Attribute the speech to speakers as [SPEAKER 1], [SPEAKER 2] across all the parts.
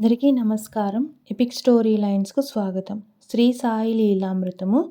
[SPEAKER 1] అందరికీ నమస్కారం. Epic story లైన్స్కు స్వాగతం. శ్రీ సాయి లీలామృతము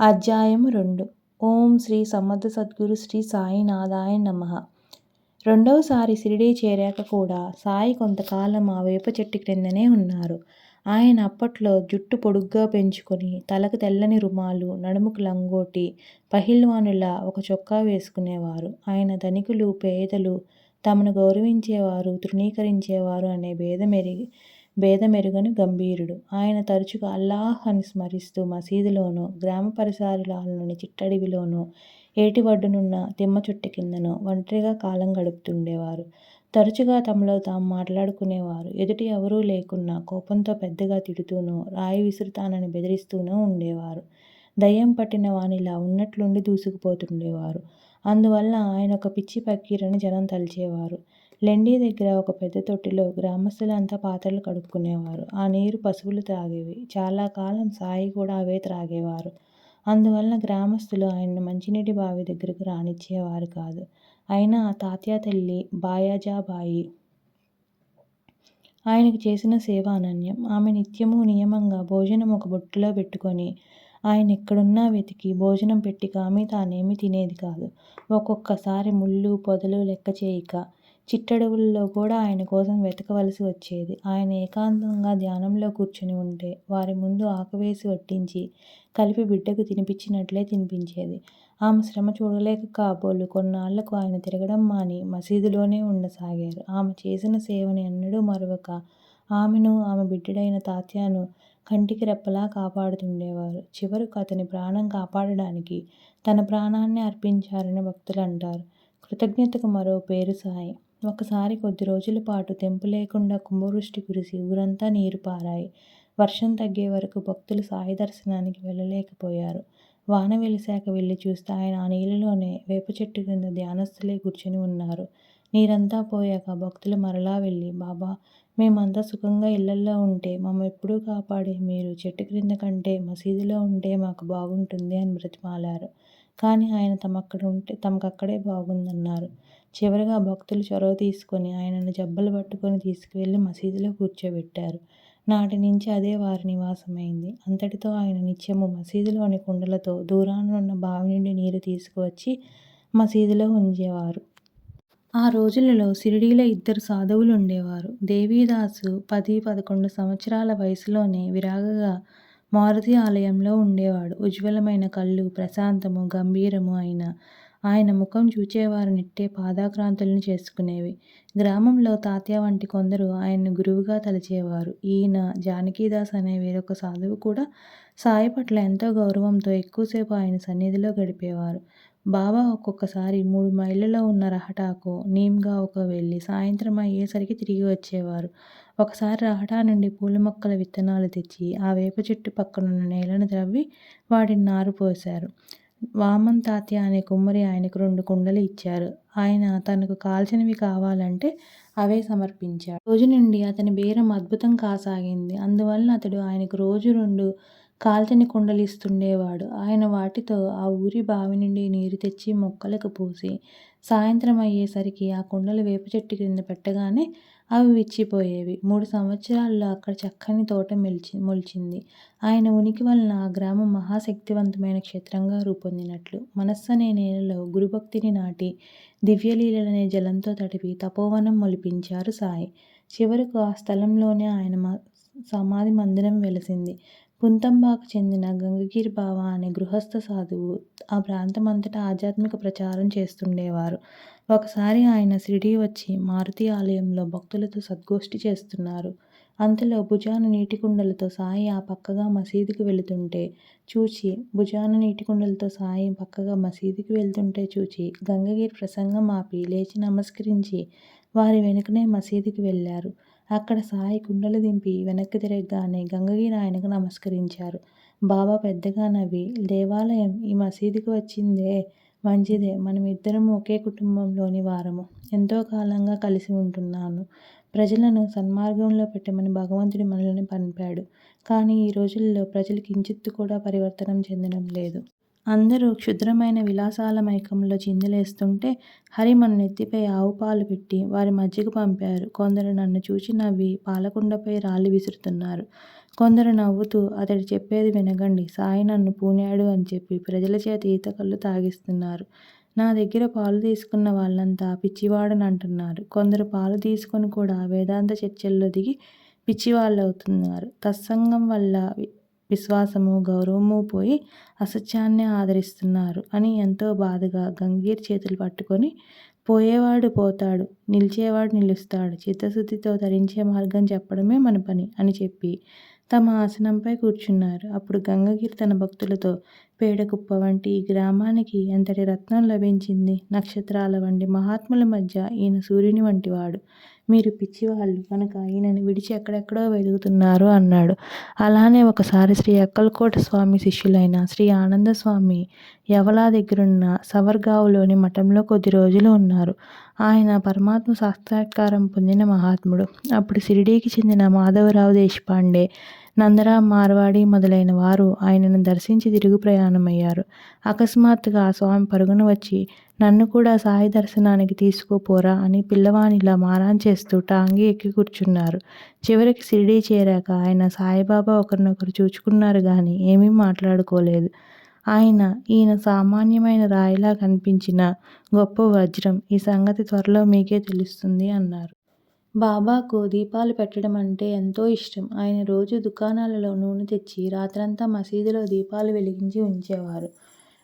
[SPEAKER 1] అధ్యాయము రెండు. ఓం శ్రీ సమర్థ సద్గురు శ్రీ సాయినాథాయ నమ. రెండవసారి సిరిడీ చేరాక కూడా సాయి కొంతకాలం ఆ వేప చెట్టు క్రిందనే ఉన్నారు. ఆయన అప్పట్లో జుట్టు పొడుగ్గా పెంచుకొని తలకు తెల్లని రుమాలు నడుముకు లంగోటి పహిల్వానులా ఒక చొక్కా వేసుకునేవారు. ఆయన ధనికులు పేదలు తమను గౌరవించేవారు తృణీకరించేవారు అనే భేదమెరిగి భేదమెరుగని గంభీరుడు. ఆయన తరచుగా అల్లాహ్ అని స్మరిస్తూ మసీదులోనూ గ్రామ పరిసరాలలోని చిట్టడివిలోనూ ఏటి వడ్డునున్న తిమ్మ చుట్టు కిందనో ఒంటరిగా కాలం గడుపుతుండేవారు. తరచుగా తమలో తాము మాట్లాడుకునేవారు. ఎదుటి ఎవరూ లేకున్నా కోపంతో పెద్దగా తిడుతూనో రాయి విసురుతానని బెదిరిస్తూనూ ఉండేవారు. దయ్యం పట్టిన వానిలా ఉన్నట్లుండి దూసుకుపోతుండేవారు. అందువల్ల ఆయన ఒక పిచ్చి పక్కీరని జనం తలిచేవారు. లెండి దగ్గర ఒక పెద్ద తొట్టిలో గ్రామస్తులంతా పాత్రలు కడుక్కునేవారు. ఆ నీరు పశువులు త్రాగేవి. చాలా కాలం సాయి కూడా అవే త్రాగేవారు. అందువల్ల గ్రామస్తులు ఆయన్ను మంచినీటి బావి దగ్గరకు రానిచ్చేవారు కాదు. అయినా తాత్యా తల్లి బాయాజాబాయి ఆయనకు చేసిన సేవ అనన్యం ఆమె నిత్యము నియమంగా భోజనం ఒక బొట్టులో పెట్టుకొని ఆయన ఎక్కడున్నా వెతికి భోజనం పెట్టి కామి తానేమి తినేది కాదు. ఒక్కొక్కసారి ముళ్ళు పొదలు లెక్క చేయక చిట్టడవుల్లో కూడా ఆయన కోసం వెతకవలసి వచ్చేది. ఆయన ఏకాంతంగా ధ్యానంలో కూర్చుని ఉంటే వారి ముందు ఆకవేసి వడ్డించి కలిపి బిడ్డకు తినిపించినట్లే తినిపించేది. ఆమె శ్రమ చూడలేక కాబోలు కొన్నాళ్ళకు ఆయన తిరగడం మాని మసీదులోనే ఉండసాగారు. ఆమె చేసిన సేవని ఎన్నడూ మరొక ఆమెను ఆమె బిడ్డడైన తాత్యాను కంటికి రెప్పలా కాపాడుతుండేవారు. చివరకు అతని ప్రాణం కాపాడడానికి తన ప్రాణాన్ని అర్పించారని భక్తులు అంటారు. కృతజ్ఞతకు మరో పేరు సాయి. ఒకసారి కొద్ది రోజుల పాటు తెంపు లేకుండా కుంభవృష్టి కురిసి ఊరంతా నీరు పారాయి. వర్షం తగ్గే వరకు భక్తులు సాయి దర్శనానికి వెళ్ళలేకపోయారు. వాన వెలిశాక వెళ్ళి చూస్తే ఆయన ఆ నీళ్ళలోనే వేప చెట్టు కింద ధ్యానస్థులే కూర్చుని ఉన్నారు. నీరంతా పోయాక భక్తులు మరలా వెళ్ళి బాబా మేమంతా సుఖంగా ఇళ్ళల్లో ఉంటే మమ్మ ఎప్పుడూ కాపాడే మీరు చెట్టు క్రింద కంటే మసీదులో ఉంటే మాకు బాగుంటుంది అని బ్రతిమాలారు. కానీ ఆయన తమక్కడ ఉంటే తమకక్కడే బాగుందన్నారు. చివరిగా భక్తులు చొరవ తీసుకొని ఆయనను జబ్బలు పట్టుకొని తీసుకువెళ్ళి మసీదులో కూర్చోబెట్టారు. నాటి నుంచి అదే వారి నివాసమైంది. అంతటితో ఆయన నిత్యము మసీదులోని కుండలతో దూరానున్న బావి నుండి నీరు తీసుకువచ్చి మసీదులో ఉంచేవారు. ఆ రోజులలో షిరిడీలో ఇద్దరు సాధువులు ఉండేవారు దేవీదాసు పది పదకొండు సంవత్సరాల వయసులోనే విరాగగా మారుతి ఆలయంలో ఉండేవాడు. ఉజ్వలమైన కళ్ళు ప్రశాంతము గంభీరము అయిన ఆయన ముఖం చూచేవారినిట్టే పాదాక్రాంతులను చేసుకునేవి. గ్రామంలో తాత్య వంటి కొందరు ఆయన్ను గురువుగా తలచేవారు. ఈయన జానకీదాస్ అనే వేరొక సాధువు కూడా సాయి పట్ల ఎంతో గౌరవంతో ఎక్కువసేపు ఆయన సన్నిధిలో గడిపేవారు. బాబా ఒక్కొక్కసారి మూడు మైళ్ళలో ఉన్న రహటాకు నీమ్గా ఒక వెళ్ళి సాయంత్రం అయ్యేసరికి తిరిగి వచ్చేవారు. ఒకసారి రహటా నుండి పూల మొక్కల విత్తనాలు తెచ్చి ఆ వేప చెట్టు పక్కనున్న నేలను త్రవ్వి వాటిని నారు పోశారు. వామన్ తాత్య అనే కుమ్మరి ఆయనకు రెండు కుండలు ఇచ్చారు. ఆయన తనకు కాల్చినవి కావాలంటే అవే సమర్పించాడు రోజు నుండి అతని బేరం అద్భుతం కాసాగింది. అందువలన అతడు ఆయనకు రోజు రెండు కాల్చని కుండలిస్తుండేవాడు. ఆయన వాటితో ఆ ఊరి బావి నుండి నీరు తెచ్చి మొక్కలకు పోసి సాయంత్రం అయ్యేసరికి ఆ కుండలు వేప చెట్టు కింద పెట్టగానే అవి విచ్చిపోయేవి. మూడు సంవత్సరాల్లో అక్కడ చక్కని తోట మెలిచి మొలిచింది. ఆయన ఉనికి వలన ఆ గ్రామం మహాశక్తివంతమైన క్షేత్రంగా రూపొందినట్లు. మనస్సు అనే నేలలో గురుభక్తిని నాటి దివ్యలీలనే జలంతో తడిపి తపోవనం మొలిపించారు సాయి. చివరకు ఆ స్థలంలోనే ఆయన సమాధి మందిరం వెలసింది. పుంతంబాకు చెందిన గంగగిరి బావ అనే గృహస్థ సాధువు ఆ ప్రాంతమంతటా ఆధ్యాత్మిక ప్రచారం చేస్తుండేవారు. ఒకసారి ఆయన షిరిడీ వచ్చి మారుతి ఆలయంలో భక్తులతో సద్గోష్ఠి చేస్తున్నారు. అంతలో భుజాన నీటి కుండలతో సాయి ఆ పక్కగా మసీదుకి వెళుతుంటే చూచి భుజాన నీటి కుండలతో సాయి పక్కగా మసీదుకి వెళ్తుంటే చూచి గంగగిరి ప్రసంగం ఆపి లేచి నమస్కరించి వారి వెనుకనే మసీదుకి వెళ్ళారు. అక్కడ సాయి కుండలు దింపి వెనక్కి తిరగగానే గంగగిరి ఆయనకు నమస్కరించారు. బాబా పెద్దగా నవ్వి దేవాలయం ఈ మసీదుకి వచ్చిందే మంచిదే. మనమిద్దరము ఒకే కుటుంబంలోని వారము. ఎంతో కాలంగా కలిసి ఉంటున్నాను. ప్రజలను సన్మార్గంలో పెట్టమని భగవంతుడి మనల్ని పంపాడు. కానీ ఈ రోజుల్లో ప్రజలు కించిత్తు కూడా పరివర్తనం చెందడం లేదు. అందరూ క్షుద్రమైన విలాసాల మైకంలో చిందులేస్తుంటే హరి మన నెత్తిపై ఆవు పాలు పెట్టి వారి మధ్యకు పంపారు. కొందరు నన్ను చూచి నవ్వి పాలకుండపై రాళ్ళు విసురుతున్నారు. కొందరు నవ్వుతూ అతడు చెప్పేది వినగండి సాయి నన్ను పూనాడు అని చెప్పి ప్రజల చేత ఈతకళ్ళు తాగిస్తున్నారు. నా దగ్గర పాలు తీసుకున్న వాళ్ళంతా పిచ్చివాడనంటున్నారు. కొందరు పాలు తీసుకొని కూడా వేదాంత చర్చల్లో దిగి పిచ్చివాళ్ళవుతున్నారు. తత్సంగం వల్ల విశ్వాసము గౌరవము పోయి అసత్యాన్ని ఆదరిస్తున్నారు అని ఎంతో బాధగా గంగీర్ చేతులు పట్టుకొని పోయేవాడు పోతాడు, నిలిచేవాడు నిలుస్తాడు. చిత్తశుద్ధితో తరించే మార్గం చెప్పడమే మన పని అని చెప్పి తమ ఆసనంపై కూర్చున్నారు. అప్పుడు గంగగిరి తన భక్తులతో పేడకుప్ప వంటి ఈ గ్రామానికి ఎంతటి రత్నం లభించింది. నక్షత్రాల వంటి మహాత్ముల మధ్య ఈయన సూర్యుని వంటివాడు. మీరు పిచ్చివాళ్ళు కనుక ఈయనని విడిచి ఎక్కడెక్కడో వెలుగుతున్నారు అన్నాడు. అలానే ఒకసారి శ్రీ అక్కలకోట స్వామి శిష్యులైన శ్రీ ఆనందస్వామి యవలా దగ్గరున్న సవర్గావులోని మఠంలో కొద్ది రోజులు ఉన్నారు. ఆయన పరమాత్మ సాక్షాత్కారం పొందిన మహాత్ముడు. అప్పుడు షిరిడీకి చెందిన మాధవరావు దేశపాండే, నందరా మార్వాడి మొదలైన వారు ఆయనను దర్శించి తిరుగు ప్రయాణమయ్యారు. అకస్మాత్తుగా ఆ స్వామి పరుగున వచ్చి నన్ను కూడా సాయి దర్శనానికి తీసుకుపోరా అని పిల్లవానిలా మారాన్ చేస్తూ టాంగి ఎక్కి కూర్చున్నారు. చివరికి షిరిడీ చేరాక ఆయన సాయిబాబా ఒకరినొకరు చూచుకున్నారు కానీ ఏమీ మాట్లాడుకోలేదు. ఆయన ఈయన సామాన్యమైన రాయిలా కనిపించిన గొప్ప వజ్రం. ఈ సంగతి త్వరలో మీకే తెలుస్తుంది అన్నారు. బాబాకు దీపాలు పెట్టడం అంటే ఎంతో ఇష్టం. ఆయన రోజు దుకాణాలలో నూనె తెచ్చి రాత్రంతా మసీదులో దీపాలు వెలిగించి ఉంచేవారు.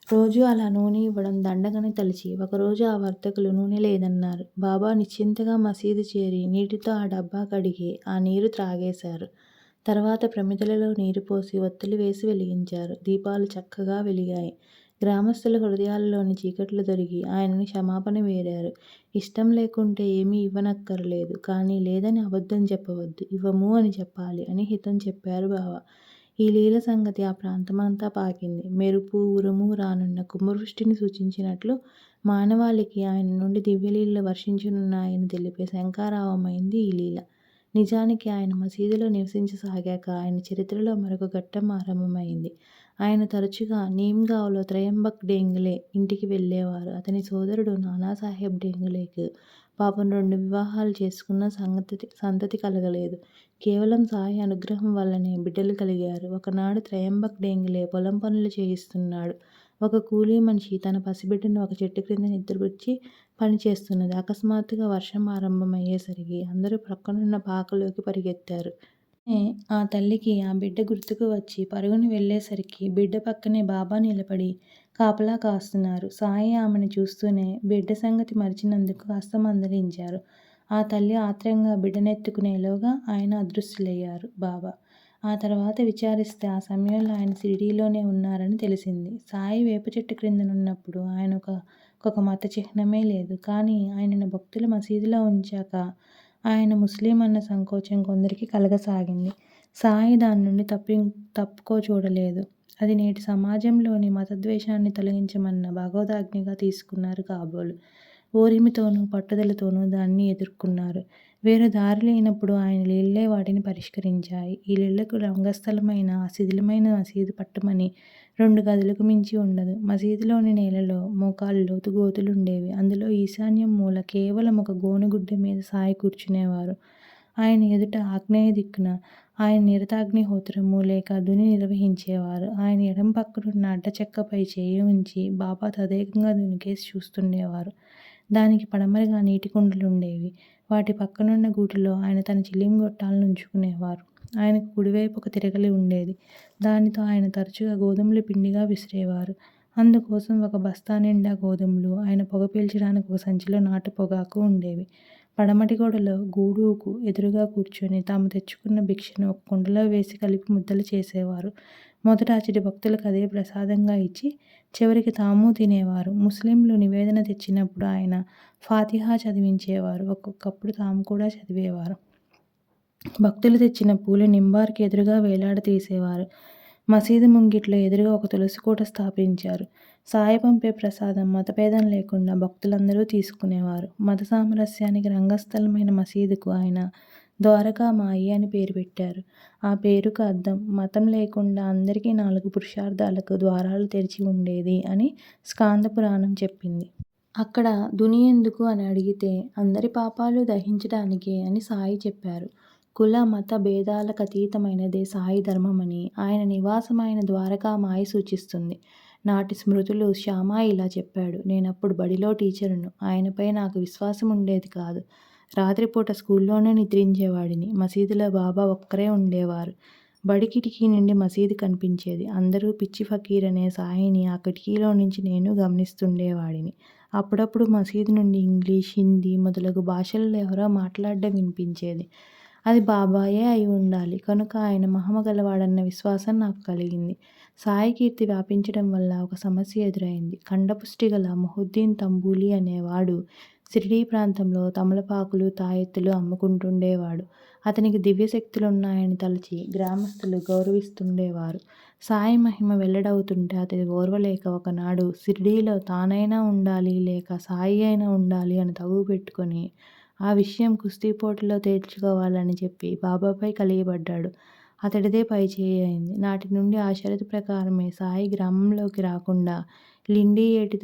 [SPEAKER 1] రోజూ అలా నూనె ఇవ్వడం దండగని తలచి ఒకరోజు ఆ వర్తకులు నూనె లేదన్నారు. బాబా నిశ్చింతగా మసీదు చేరి నీటితో ఆ డబ్బా కడిగి ఆ నీరు త్రాగేశారు. తర్వాత ప్రమిదలలో నీరు పోసి ఒత్తులు వేసి వెలిగించారు. దీపాలు చక్కగా వెలిగాయి. గ్రామస్తుల హృదయాలలోని చీకట్లు దొరికి ఆయనని క్షమాపణ వేడారు. ఇష్టం లేకుంటే ఏమీ ఇవ్వనక్కర్లేదు కానీ లేదని అబద్ధం చెప్పవద్దు. ఇవ్వము అని చెప్పాలి అని హితం చెప్పారు బావ ఈ లీల సంగతి ఆ ప్రాంతమంతా పాకింది. మెరుపు, ఉరుము రానున్న కుంభవృష్టిని సూచించినట్లు మానవాళికి ఆయన నుండి దివ్యలీలలు వర్షించనున్నాయని తెలిపే శంఖారావమైంది ఈ లీల. నిజానికి ఆయన మసీదులో నివసించసాగాక ఆయన చరిత్రలో మరొక ఘట్టం ఆరంభమైంది. ఆయన తరచుగా నీమ్గావ్లో త్రయంబక్ డేంగలే ఇంటికి వెళ్ళేవారు. అతని సోదరుడు నానాసాహెబ్ డేంగలేకు పాపం రెండు వివాహాలు చేసుకున్న సంగతి సంతతి కలగలేదు. కేవలం సాయి అనుగ్రహం వల్లనే బిడ్డలు కలిగారు. ఒకనాడు త్రయంబక్ డేంగిలే పొలం పనులు చేయిస్తున్నాడు. ఒక కూలీ మనిషి తన పసిబిడ్డను ఒక చెట్టు క్రింద నిద్రపుచ్చి పని చేస్తున్నది. అకస్మాత్తుగా వర్షం ఆరంభమయ్యేసరికి అందరూ ప్రక్కనున్న పాకలోకి పరిగెత్తారు. ఆ తల్లికి ఆ బిడ్డ గుర్తుకు వచ్చి పరుగును వెళ్ళేసరికి బిడ్డ పక్కనే బాబా నిలబడి కాపలా కాస్తున్నారు. సాయి ఆమెను చూస్తూనే బిడ్డ సంగతి మరిచినందుకు కాస్త మందలించారు. ఆ తల్లి ఆత్రంగా బిడ్డనెత్తుకునేలోగా ఆయన అదృశ్యులయ్యారు బాబా. ఆ తర్వాత విచారిస్తే ఆ సమయంలో ఆయన షిరిడీలోనే ఉన్నారని తెలిసింది. సాయి వేప చెట్టు క్రిందనున్నప్పుడు ఒక మత చిహ్నమే లేదు. కానీ ఆయనను భక్తులు మసీదులో ఉంచాక ఆయన ముస్లిం అన్న సంకోచం కొందరికి కలగసాగింది. సాయి దాని నుండి తప్పిం తప్పుకో చూడలేదు అది నేటి సమాజంలోని మతద్వేషాన్ని తొలగించమన్న భగవదాజ్ఞగా తీసుకున్నారు కాబోలు. ఓరిమితోనూ పట్టుదలతోనూ దాన్ని ఎదుర్కొన్నారు. వేరే దారి లేనప్పుడు ఆయన లీలలే వాటిని పరిష్కరించాయి. ఈ లీలలకు రంగస్థలమైన శిథిలమైన మసీదు పట్టమని రెండు గదులకు మించి ఉండదు. మసీదులోని నేలలో మోకాలు లోతు గోతులుండేవి. అందులో ఈశాన్యం మూల కేవలం ఒక గోనుగుడ్డ మీద సాయి కూర్చునేవారు. ఆయన ఎదుట ఆగ్నేయ దిక్కున ఆయన నిరతాగ్నిహోత్రము లేక ధుని నిర్వహించేవారు. ఆయన ఎడం పక్కనున్న అడ్డచెక్కపై చేయి ఉంచి బాబా తదేకంగా దునికేసి చూస్తుండేవారు. దానికి పడమరగా ఉండేవి వాటి పక్కనున్న గూటిలో ఆయన తన చిలిం గొట్టాలను ఉంచుకునేవారు. ఆయనకు కుడివైపు ఒక తిరగలి ఉండేది. దానితో ఆయన తరచుగా గోధుమలు పిండిగా విసిరేవారు. అందుకోసం ఒక బస్తా నిండా గోధుమలు, ఆయన పొగ పీల్చడానికి ఒక సంచిలో నాటు పొగాకు ఉండేవి. పడమటి గోడలో గూడుకు ఎదురుగా కూర్చొని తాము తెచ్చుకున్న భిక్షను ఒక కుండలో వేసి కలిపి ముద్దలు చేసేవారు. మొదట అచ్చటి భక్తులకు అదే ప్రసాదంగా ఇచ్చి, చివరికి తాము తినేవారు. ముస్లింలు నివేదన తెచ్చినప్పుడు ఆయన ఫాతిహా చదివించేవారు. ఒక్కొక్కప్పుడు తాము కూడా చదివేవారు. భక్తులు తెచ్చిన పూలు నింబార్కి ఎదురుగా వేలాడ తీసేవారు మసీదు ముంగిట్లో ఎదురుగా ఒక తులసి కూట స్థాపించారు. సాయి పంపే ప్రసాదం మతభేదం లేకుండా భక్తులందరూ తీసుకునేవారు. మత సామరస్యానికి రంగస్థలమైన మసీదుకు ఆయన ద్వారకామాయి అని పేరు పెట్టారు. ఆ పేరుకు అర్థం మతం లేకుండా అందరికీ నాలుగు పురుషార్థాలకు ద్వారాలు తెరిచి ఉండేది అని స్కాంద పురాణం చెప్పింది. అక్కడ దుని ఎందుకు అని అడిగితే అందరి పాపాలు దహించడానికే అని సాయి చెప్పారు. కుల, మత భేదాలకు అతీతమైనదే సాయి ధర్మమని ఆయన నివాసమైన ద్వారకామాయి సూచిస్తుంది. నాటి స్మృతులు శ్యామ ఇలా చెప్పాడు. నేనప్పుడు బడిలో టీచరును. ఆయనపై నాకు విశ్వాసం ఉండేది కాదు. రాత్రిపూట స్కూల్లోనే నిద్రించేవాడిని. మసీదులో బాబా ఒక్కరే ఉండేవారు. బడి కిటికీ నుండి మసీదు కనిపించేది. అందరూ పిచ్చి ఫకీర్ అనే సాయిని ఆ కిటికీలో నుంచి నేను గమనిస్తుండేవాడిని. అప్పుడప్పుడు మసీదు నుండి ఇంగ్లీష్, హిందీ మొదలగు భాషలలో ఎవరో మాట్లాడడం వినిపించేది. అది బాబాయే అయి ఉండాలి కనుక ఆయన మహిమ గలవాడన్న విశ్వాసం నాకు కలిగింది. సాయి కీర్తి వ్యాపించడం వల్ల ఒక సమస్య ఎదురైంది. కంఠపుష్టిగల మొహుద్దీన్ తంబూలి అనేవాడు సిరిడీ ప్రాంతంలో తమలపాకులు, తాయెత్తులు అమ్ముకుంటుండేవాడు. అతనికి దివ్యశక్తులున్నాయని తలచి గ్రామస్థులు గౌరవిస్తుండేవారు. సాయి మహిమ వెల్లడవుతుంటే అతని ఓర్వలేక ఒకనాడు షిరిడీలో తానైనా ఉండాలి లేక సాయి అయినా ఉండాలి అని తగువు పెట్టుకొని ఆ విషయం కుస్తీపోటీలో తేల్చుకోవాలని చెప్పి బాబాపై కలియబడ్డాడు. అతడిదే పై చేయి అయింది. నాటి నుండి ఆ షరతు ప్రకారమే సాయి గ్రామంలోకి రాకుండా లిండి ఏటి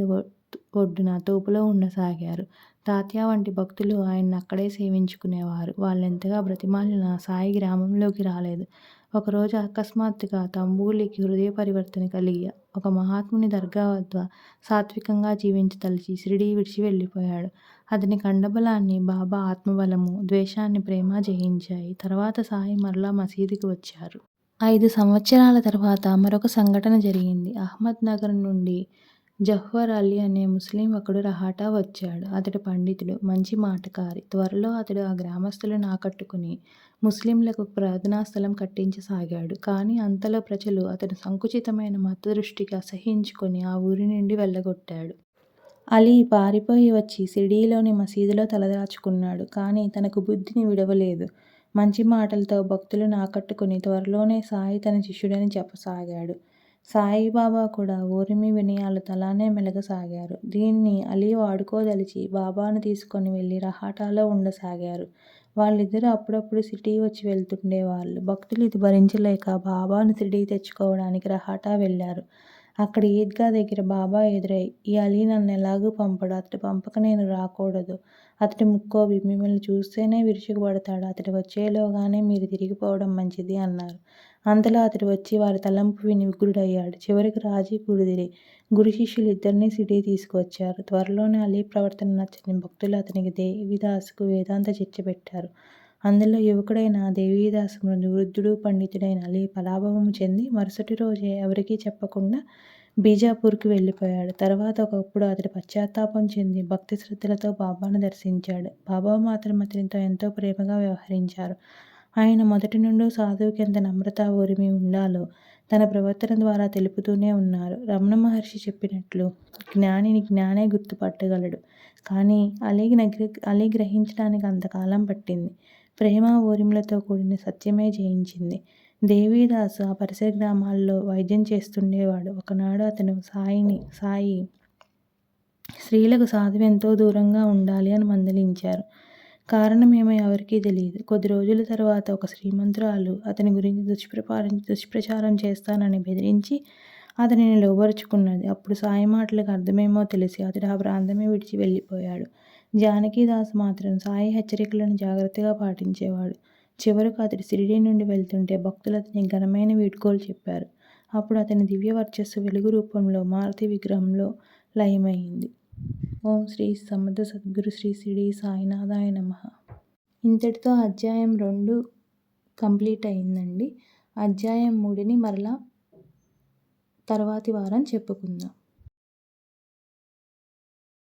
[SPEAKER 1] ఒడ్డున తోపులో ఉండసాగారు. తాత్యా వంటి భక్తులు ఆయన్ని అక్కడే సేవించుకునేవారు. వాళ్ళెంతగా బ్రతిమాలిన సాయి గ్రామంలోకి రాలేదు. ఒకరోజు అకస్మాత్తుగా తంబూలికి హృదయ పరివర్తన కలిగి ఒక మహాత్ముని దర్గా వద్ద సాత్వికంగా జీవించదలిచి షిరిడీ విడిచి వెళ్ళిపోయాడు. అతని కండబలాన్ని బాబా ఆత్మబలము, ద్వేషాన్ని ప్రేమ జయించాయి. తర్వాత సాయి మరలా మసీదుకి వచ్చారు. ఐదు సంవత్సరాల తర్వాత మరొక సంఘటన జరిగింది. అహ్మద్ నగర్ నుండి జహ్వర్ అలీ అనే ముస్లిం ఒకడు రహాటా వచ్చాడు. అతడు పండితుడు, మంచి మాటకారి. త్వరలో అతడు ఆ గ్రామస్తులను ఆకట్టుకుని ముస్లింలకు ప్రార్థనా స్థలం కట్టించసాగాడు. కానీ అంతలో ప్రజలు అతను సంకుచితమైన మతదృష్టికి అసహించుకొని ఆ ఊరి నుండి వెళ్ళగొట్టాడు. అలీ పారిపోయి వచ్చి షిరిడీలోని మసీదులో తలదాచుకున్నాడు. కానీ తనకు బుద్ధిని విడవలేదు మంచి మాటలతో భక్తులను ఆకట్టుకుని త్వరలోనే సాయి తన శిష్యుడని చెప్పసాగాడు. సాయిబాబా కూడా ఓరిమి వినయాలతో అలానే మెలగసాగారు. దీన్ని అలీ వాడుకోదలిచి బాబాను తీసుకొని వెళ్ళి రహాటాలో ఉండసాగారు. వాళ్ళిద్దరూ అప్పుడప్పుడు సిటీ వచ్చి వెళ్తుండేవాళ్ళు. భక్తులు ఇది భరించలేక బాబాను షిరిడీ తెచ్చుకోవడానికి రహాటా వెళ్ళారు. అక్కడ ఈద్గా దగ్గర బాబా ఎదురై ఈ అలీ నన్ను ఎలాగూ పంపడు. అతడు పంపక నేను రాకూడదు. అతడి ముక్కోపి. మిమ్మల్ని చూస్తేనే విరుచుకుపడతాడు. అతడు వచ్చేలోగానే మీరు తిరిగిపోవడం మంచిది అన్నారు. అంతలో అతడు వచ్చి వారి తలంపు విని ఉగ్రుడయ్యాడు. చివరికి రాజీ గురుదిరి గురు శిష్యులు ఇద్దరినీ సిటీ తీసుకువచ్చారు. త్వరలోనే అలీ ప్రవర్తన నచ్చని భక్తులు అతనికి దేవిదాసుకు వేదాంత చర్చ పెట్టారు. అందులో యువకుడైన దేవీదాసు వృద్ధుడు, పండితుడైన అలీ పలాభవం చెంది మరుసటి రోజే ఎవరికీ చెప్పకుండా బీజాపూర్కి వెళ్ళిపోయాడు. తర్వాత ఒకప్పుడు అతడు పశ్చాత్తాపం చెంది భక్తి శ్రద్ధలతో బాబాను దర్శించాడు. బాబా మాత్రం అతనితో ఎంతో ప్రేమగా వ్యవహరించారు. ఆయన మొదటి నుండి సాధువుకి ఎంత నమ్రత, ఊరిమి ఉండాలో తన ప్రవర్తన ద్వారా తెలుపుతూనే ఉన్నారు. రమణ మహర్షి చెప్పినట్లు జ్ఞానిని జ్ఞానే గుర్తుపట్టగలడు. కానీ అలీ అలీ గ్రహించడానికి అంతకాలం పట్టింది. ప్రేమ, ఓరిములతో కూడిన సత్యమే జయించింది. దేవీదాసు ఆ పరిసర గ్రామాల్లో వైద్యం చేస్తుండేవాడు. ఒకనాడు అతను సాయిని సాయి స్త్రీలకు సాధువు ఎంతో దూరంగా ఉండాలి అని మందలించారు. కారణమేమో ఎవరికీ తెలియదు కొద్ది రోజుల తర్వాత ఒక శ్రీమంతురాలు అతని గురించి దుష్ప్రపారం దుష్ప్రచారం చేస్తానని బెదిరించి అతనిని లోబరుచుకున్నది. అప్పుడు సాయి మాటలకు అర్థమేమో తెలిసి అతడు ఆ ప్రాంతమే విడిచి వెళ్ళిపోయాడు. జానకీదాస్ మాత్రం సాయి హెచ్చరికలను జాగ్రత్తగా పాటించేవాడు. చివరకు అతడు షిరిడి నుండి వెళ్తుంటే భక్తులు అతని ఘనమైన వీడ్కోలు చెప్పారు. అప్పుడు అతని దివ్య వర్చస్సు వెలుగు రూపంలో మారుతి విగ్రహంలో లయమైంది. ఓం శ్రీ సమర్థ సద్గురు శ్రీ సిడి సాయినాథాయ నమః ఇంతటితో అధ్యాయం రెండు కంప్లీట్ అయిందండి. అధ్యాయం మూడుని మరలా తర్వాతి వారం చెప్పుకుందాం.